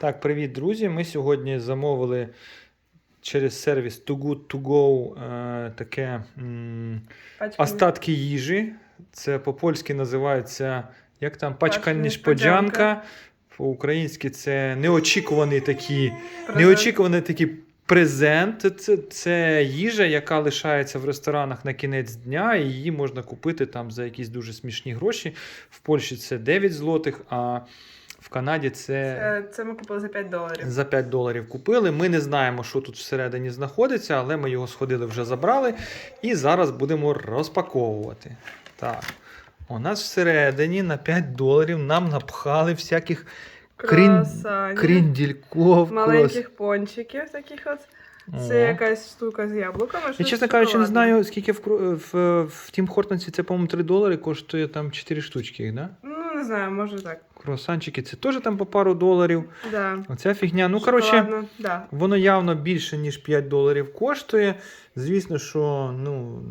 Так, привіт, друзі. Ми сьогодні замовили через сервіс Too Good To Go е, таке м, остатки їжі. Це по-польськи називається як там пачка Пачка несподянка. По-українськи це неочікувані такі, презент. неочікуваний такий презент. Це, це їжа, яка лишається в ресторанах на кінець дня, і її можна купити там за якісь дуже смішні гроші. В Польщі це 9 злотих, а в Канаді це. Це, це ми купили за 5 доларів. За 5 доларів купили. Ми не знаємо, що тут всередині знаходиться, але ми його сходили, вже забрали. І зараз будемо розпаковувати. Так. У нас всередині на 5 доларів нам напхали всяких крін... Кріндільков. маленьких пончиків таких от. Це О. якась штука з яблуками. Я, чесно кажучи, не знаю, скільки в, в, в Тім Хортонці це, по-моєму, 3 долари коштує там 4 штучки, їх, да? Ну, не знаю, може так. Круасанчики це теж там по пару доларів. Да. Оця фігня. Ну, коротше. Да. Воно явно більше, ніж 5 доларів коштує. Звісно, що ну,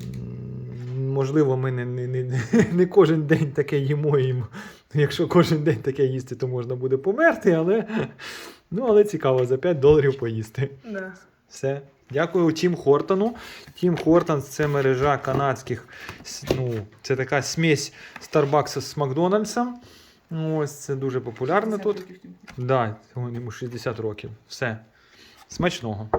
можливо, ми не, не, не, не кожен день таке їмо. І, м- якщо кожен день таке їсти, то можна буде померти, але, ну, але цікаво за 5 доларів поїсти. Да. Все. Дякую Тім Хортону. Тім Хортонс це мережа канадських. Ну, це така смесь Старбакса з Макдональдсом. Ось це дуже популярно тут. Так, да, йому 60 років. Все. Смачного.